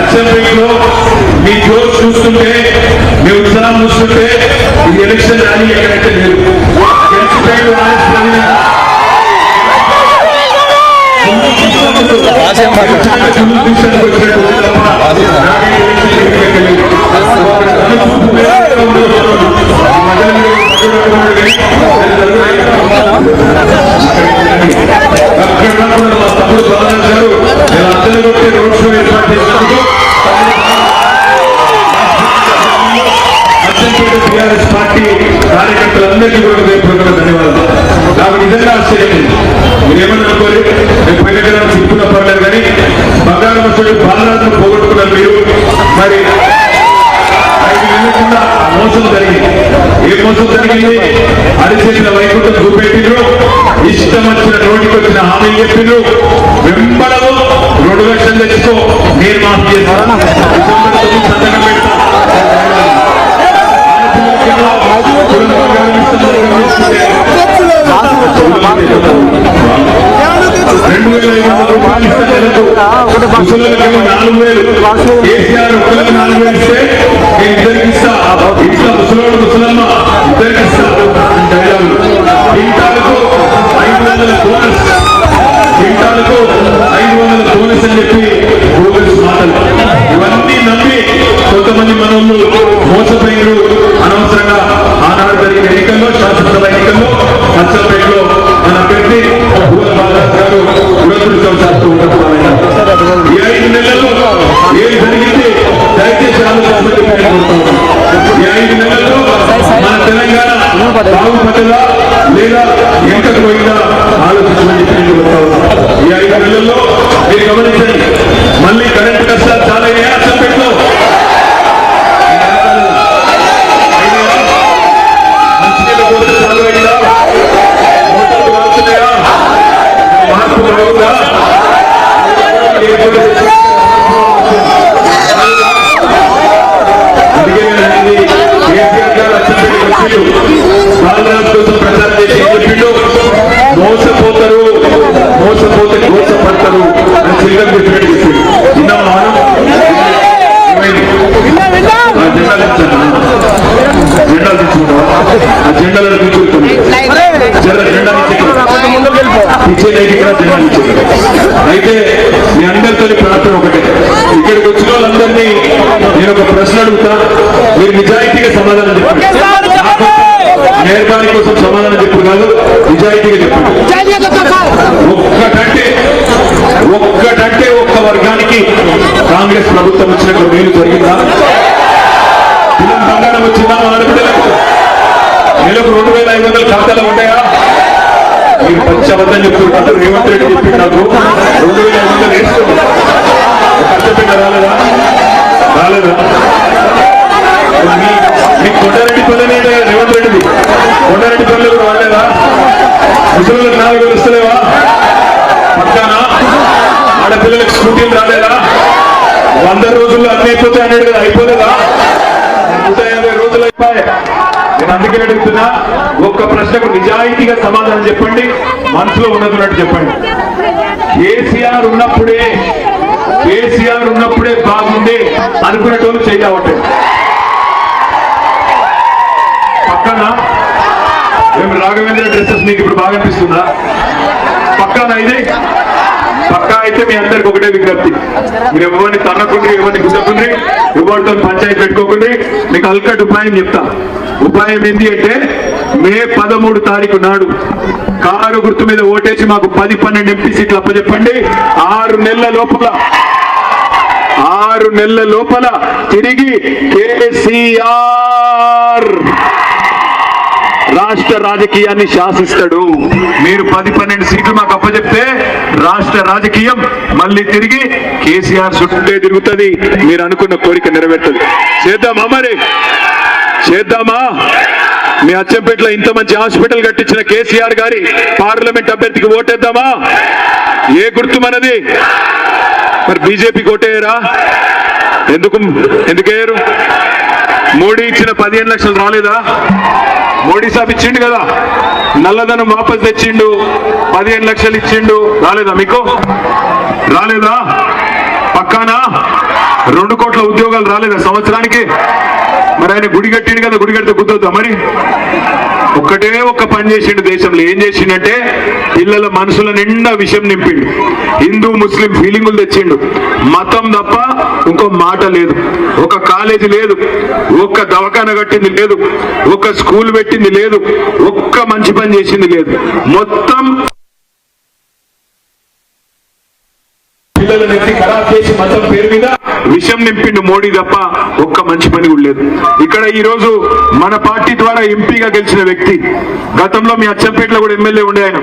అసెంబ్లీలో మీ జోష్ చూస్తుంటే మీ ఉత్సాహం చూస్తుంటే ఇది ఎలక్షన్ ర్యాలీ ఎక్కడైతే లేదు. చూసానికి వచ్చినట్టు తప్ప నాకు నిజంగా ఆశ్చర్యమైంది. ఉంది. మీరేమని అనుకోరు నేను పైన గ్రహం చెప్పుకున్న పర్లేదు కానీ బంగారం వచ్చి బాలరాజును పోగొట్టుకున్నారు మీరు. మరి మోసం జరిగింది. ఏ మోసం జరిగింది? అరిచేసిన వైకుంఠం చూపెట్టిండ్రు ఇష్టం వచ్చిన నోటికి వచ్చిన హామీ చెప్పిండ్రు. వెంబడము రెండు లక్షలు తెచ్చుకో నేను మాఫీ చేస్తాను. నాలుగు వేలు. కాంగ్రెస్ ప్రభుత్వం ఇచ్చినట్లు మేలు జరిగిందా? పిల్లలు బంగారం వచ్చిందా మా ఆడపిల్లలకు నెలకు రెండు వేల ఐదు వందల ఖాతాలు ఉంటాయా? మీరు పచ్చి అబద్ధం చెప్తున్నారు రేవంత్ రెడ్డి చెప్పింది నాకు రెండు వేల ఐదు వందలు వేసుకోండి కష్టపెట్ట రాలేదా రాలేదా మీ మీ కొండారెడ్డి పల్లెనే రేవంత్ రెడ్డిది కొండారెడ్డి పల్లె కూడా రాలేదా ముసలిలకు నాలుగు వేలు వస్తలేవా పక్కానా ఆడపిల్లలకు స్కూటీలు రాలేదా వంద రోజుల్లో అన్ని అయిపోతాయి అయిపోలేదా? నూట యాభై రోజులు అయిపోయాయి. నేను అందుకే అడుగుతున్నా ఒక్క ప్రశ్నకు నిజాయితీగా సమాధానం చెప్పండి మనసులో ఉన్నట్టున్నట్టు చెప్పండి. కేసీఆర్ ఉన్నప్పుడే కేసీఆర్ ఉన్నప్పుడే బాగుంది అనుకునేటోళ్ళు చేయవట్టే పక్కన మేము రాఘవేంద్ర డ్రెస్సెస్ మీకు ఇప్పుడు బాగా అనిపిస్తుందా? పక్కన ఇది. పక్కా అయితే మీ అందరికి ఒకటే విజ్ఞప్తి. మీరు ఎవరిని తన్నకుండ్రి ఎవరిని గుద్దకుండ్రి ఎవరితో పంచాయతీ పెట్టుకోకుండ్రి మీకు అల్కట్ ఉపాయం చెప్తా. ఉపాయం ఏంటి అంటే మే పదమూడు తారీఖు నాడు కారు గుర్తు మీద ఓటేసి మాకు పది పన్నెండు ఎంపీ సీట్లు అప్పచెప్పండి. ఆరు నెలల లోపల ఆరు నెలల లోపల తిరిగి కేసీఆర్ రాష్ట్ర రాజకీయాన్ని శాసిస్తాడు. మీరు పది పన్నెండు సీట్లు మాకు అప్పచెప్తే రాష్ట్ర రాజకీయం మళ్ళీ తిరిగి కేసీఆర్ చుట్టే తిరుగుతుంది. మీరు అనుకున్న కోరిక నెరవేరుతుంది. చేద్దామా మరి? చేద్దామా? మీ అచ్చంపేటలో ఇంత మంచి హాస్పిటల్ కట్టించిన కేసీఆర్ గారి పార్లమెంట్ అభ్యర్థికి ఓటేద్దామా? ఏ గుర్తు మనది? మరి బీజేపీకి ఓటేయరా? ఎందుకు ఎందుకేయరు? మోడీ ఇచ్చిన పదిహేను లక్షలు రాలేదా? మోడీ సాబ్ ఇచ్చిండు కదా. నల్లధనం వాపస్ తెచ్చిండు. పదిహేను లక్షలు ఇచ్చిండు. రాలేదా మీకు? రాలేదా? పక్కానా? రెండు కోట్ల ఉద్యోగాలు రాలేదా సంవత్సరానికి. మరి ఆయన గుడి కట్టిండు కదా గుడి కడితే గుద్దొద్దా మరి? ఒక్కటే ఒక్క పని చేసిండు దేశంలో. ఏం చేసిండంటే పిల్లల మనసుల నిండా విషయం నింపిండు. హిందూ ముస్లిం ఫీలింగులు తెచ్చిండు. మతం తప్ప ఇంకో మాట లేదు. ఒక కాలేజీ లేదు. ఒక్క దవాఖాన కట్టింది లేదు. ఒక్క స్కూల్ పెట్టింది లేదు. ఒక్క మంచి పని చేసింది లేదు. మొత్తం పిల్లల నెత్తి ఖరాబ్ చేసి మతం పేరు మీద విషయం నింపిండు మోడీ తప్ప ఒక్క మంచి పని కూడా లేదు. ఇక్కడ ఈ రోజు మన పార్టీ ద్వారా ఎంపీగా గెలిచిన వ్యక్తి గతంలో మీ అచ్చంపేటలో కూడా ఎమ్మెల్యే ఉండే ఆయన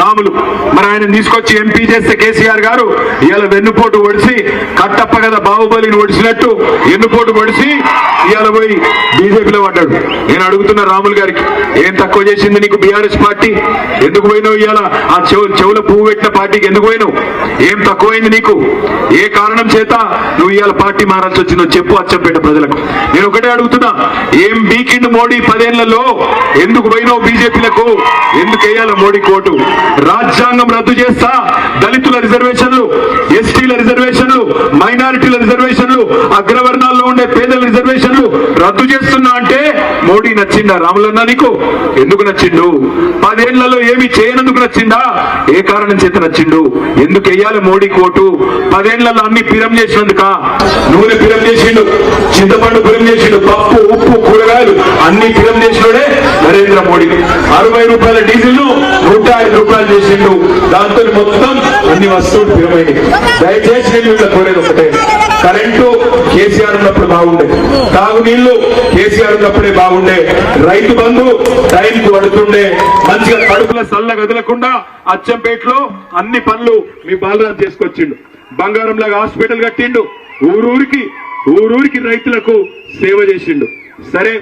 రాములు. మరి ఆయన తీసుకొచ్చి ఎంపీ చేస్తే కేసీఆర్ గారు ఇవాళ వెన్నుపోటు ఒడిసి కట్టప్ప కదా బాహుబలిని ఒడిసినట్టు ఎన్నుపోటు ఒడిసి ఇవాళ పోయి బీజేపీలో పడ్డాడు. నేను అడుగుతున్న రాములు గారికి ఏం తక్కువ చేసింది నీకు బీఆర్ఎస్ పార్టీ? ఎందుకు పోయినావు ఇవాళ? ఆ చెవు చెవుల పువ్వు పెట్టిన పార్టీకి ఎందుకు పోయినావు? ఏం తక్కువైంది నీకు? ఏ కారణం చేత నువ్వు ఇవాళ పార్టీ మారాల్సి వచ్చిందో చెప్పు అచ్చంపేట ప్రజలకు. నేను ఒకటే అడుగుతున్నా ఏం బీకిండు మోడీ పదేళ్ళలో ఎందుకు పోయినావు బీజేపీలకు? ఎందుకు వేయాల మోడీ కోటు? రాజ్యాంగం రద్దు చేస్తా దళితుల రిజర్వేషన్లు ఎస్టీల రిజర్వేషన్లు మైనారిటీల రిజర్వేషన్లు అగ్రవర్ణాల్లో ఉండే పేదల రిజర్వేషన్లు రద్దు చేస్తున్నా అంటే మోడీ నచ్చిందా రాములన్నా నీకు? ఎందుకు నచ్చిండు? పదేళ్ళలో ఏమి చేయనందుకు నచ్చిందా? ఏ కారణం చేత నచ్చిండు? ఎందుకు వెయ్యాలి మోడీ కోటు? పదేళ్ళలో అన్ని పిరం చేసినందుక? నూనె పిరం చేసిండు చింతపండు పిరం చేసిండు పప్పు ఉప్పు కూరగాయలు అన్ని పిరం చేసినోడే నరేంద్ర మోడీ. అరవై రూపాయల డీజిల్ను నూట ఐదు రూపాయలు చేసిండు. దాంతో మొత్తం అన్ని వస్తువులు పిరమైనవి దయచేసి నేను ఇట్లా కోరేది ఒకటే. కరెంటు కేసీఆర్ ఉన్నప్పుడు బాగుండే. తాగునీళ్ళు కేసీఆర్ ఉన్నప్పుడే బాగుండే. రైతు బంధు టైంకు పడుతుండే మంచిగా కడుపుల సల్ల కదలకుండా అచ్చంపేటలో అన్ని పనులు మీ బాలరాజు చేసుకొచ్చిండు. బంగారం లాగా హాస్పిటల్ కట్టిండు. ఊరూరికి ఊరూరికి రైతులకు సేవ చేసిండు. సరే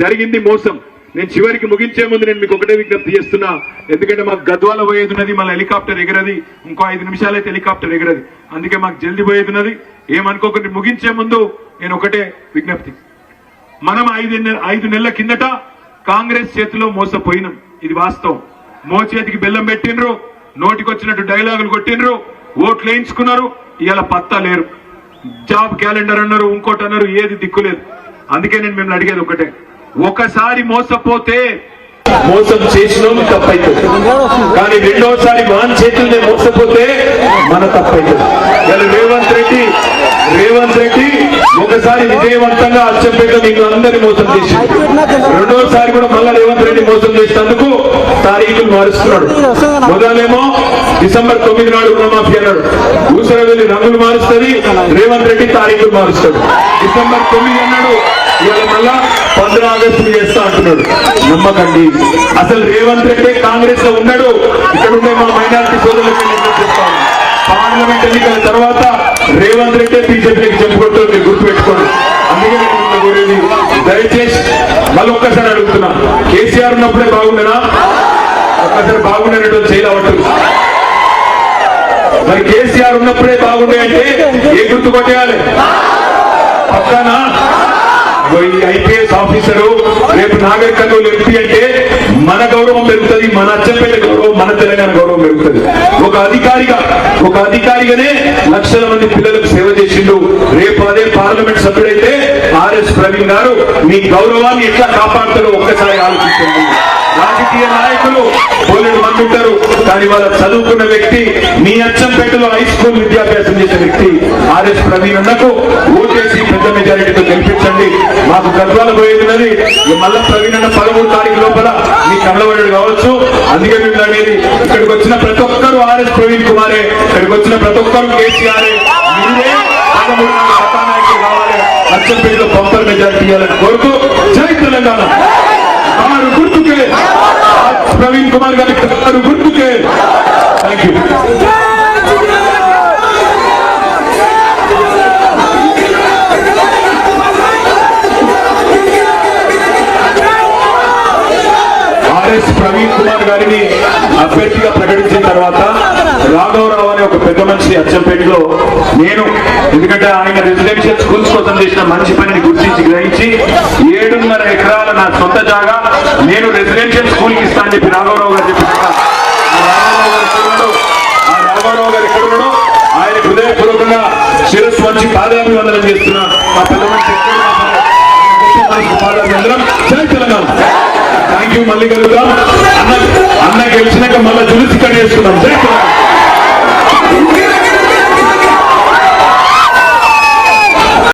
జరిగింది మోసం. నేను చివరికి ముగించే ముందు నేను మీకు ఒకటే విజ్ఞప్తి చేస్తున్నా. ఎందుకంటే మాకు గద్వాల పోయేది ఉన్నది మళ్ళీ హెలికాప్టర్ ఎగరది ఇంకో ఐదు నిమిషాలైతే హెలికాప్టర్ ఎగరది. అందుకే మాకు జల్దీ పోయేది ఉన్నది ఏమనుకోకండి ముగించే ముందు నేను ఒకటే విజ్ఞప్తి. మనం ఐదు ఐదు నెలల కిందట కాంగ్రెస్ చేతిలో మోసపోయినాం. ఇది వాస్తవం. మోచేతికి బెల్లం పెట్టినరు నోటికొచ్చినట్టు డైలాగులు కొట్టినరు ఓట్లు వేయించుకున్నారు ఇవాళ పత్తా లేరు. జాబ్ క్యాలెండర్ అన్నారు ఇంకోటి అన్నారు ఏది దిక్కులేదు అందుకే నేను మిమ్మల్ని అడిగేది ఒకటే. ఒకసారి మోసపోతే మోసం చేసినాం తప్పైతుంది కానీ రెండోసారి వాన్ చేతుల్ని మోసపోతే మన తప్పైతుంది ఇలా రేవంత్ రెడ్డి రేవంత్ రెడ్డి ఒకసారి విజయవంతంగా అచ్చంపేట మీకు అందరి మోసం చేసి రెండోసారి కూడా మళ్ళా రేవంత్ రెడ్డి మోసం చేసినందుకు తారీఖులు మారుస్తున్నాడు. మొదలేమో డిసెంబర్ తొమ్మిది నాడు రుణమాఫీ అన్నాడు. ఊసరవెల్లి వెళ్ళి రంగులు మారుస్తుంది రేవంత్ రెడ్డి తారీఖులు మారుస్తాడు. డిసెంబర్ తొమ్మిది అన్నాడు ఇవాళ మళ్ళా పంద్ర ఆగస్టు చేస్తా అంటున్నాడు. నమ్మకండి. అసలు రేవంత్ రెడ్డి కాంగ్రెస్లో ఉన్నాడు. ఇక్కడ ఉండే మా మైనారిటీ సోదరులకు నేను పార్లమెంట్ ఎన్నికల తర్వాత రేవంత్ రెడ్డి బీజేపీకి చెప్పుకుంటూ మీరు గుర్తుపెట్టుకోండి. అందుకే నేను కోరేది దయచేసి మళ్ళీ ఒక్కసారి అడుగుతున్నా. కేసీఆర్ ఉన్నప్పుడే బాగుండేనా? ఒక్కసారి బాగుండేటట్టు చేయలేవట్టు మరి కేసీఆర్ ఉన్నప్పుడే బాగుండే అంటే ఏ గుర్తు కొట్టేయాలి పక్కనా? ఈ ఐపీఎస్ ఆఫీసరు రేపు నాగర్ కర్నూలు ఎంపీ అంటే మన గౌరవం పెరుగుతుంది మన అచ్చంపేట గౌరవం మన తెలంగాణ గౌరవం పెరుగుతుంది. ఒక అధికారిగా ఒక అధికారిగానే లక్షల మంది పిల్లలకు సేవ చేసిండు. రేపు అదే పార్లమెంట్ సభ్యుడైతే ఆర్ఎస్ ప్రవీణ్ గారు మీ గౌరవాన్ని ఎట్లా కాపాడుతారో ఒక్కసారి ఆలోచించండి. రాజకీయ నాయకులు పోలేడు మంది ఉంటారు కానీ వాళ్ళ చదువుకున్న వ్యక్తి మీ అచ్చంపేటలో హై స్కూల్ విద్యాభ్యాసం చేసిన వ్యక్తి ఆర్ఎస్ ప్రవీణ్ అన్నకు ఓటేసి పెద్ద మెజారిటీతో గెలిపించండి. మాకు గద్వాల పోయేది మళ్ళా ప్రవీణ పదమూడు తారీఖు లోపల మీ కళ్ళబడి కావచ్చు. అందుకే మేము అనేది ఇక్కడికి వచ్చిన ప్రతి ఒక్కరు ఆర్ఎస్ ప్రవీణ్ కుమారే. ఇక్కడికి వచ్చిన ప్రతి ఒక్కరు కేసీఆర్. మీరే పదమూడు కథానాయకులు కావాలి. అచ్చంపేటలో పంపర్ మెజార్టీ ఇవ్వాలని కోరుతూ జై తెలంగాణ. ఆరు గుర్తుకే. ప్రవీణ్ కుమార్ గారి కారు గుర్తుకే. థ్యాంక్ యూ ప్రవీణ్ కుమార్ గారిని అభ్యర్థిగా ప్రకటించిన తర్వాత రాఘవరావు అనే ఒక పెద్ద మనిషి అచ్చంపేటలో నేను ఎందుకంటే ఆయన రెసిడెన్షియల్ స్కూల్స్ కోసం చేసిన మంచి పనిని గుర్తించి గ్రహించి ఏడున్నర ఎకరాల నా సొంత జాగా నేను రెసిడెన్షియల్ స్కూల్కి చెప్పి రాఘవరావు గారు చెప్పిన రాఘవరావు గారు ఎక్కడ ఆయన హృదయపూర్వకంగా శిరస్సు వంచి పాదాభివందనం చేస్తున్నా మా పెద్ద మనిషి ఎక్కడ పాదాభివందనం జై తెలంగాణ. థ్యాంక్ యూ మళ్ళీ కలుగుదాం అన్న అన్న గెలిచినాక మళ్ళీ జులుసి కట్టేసుకుందాం. జై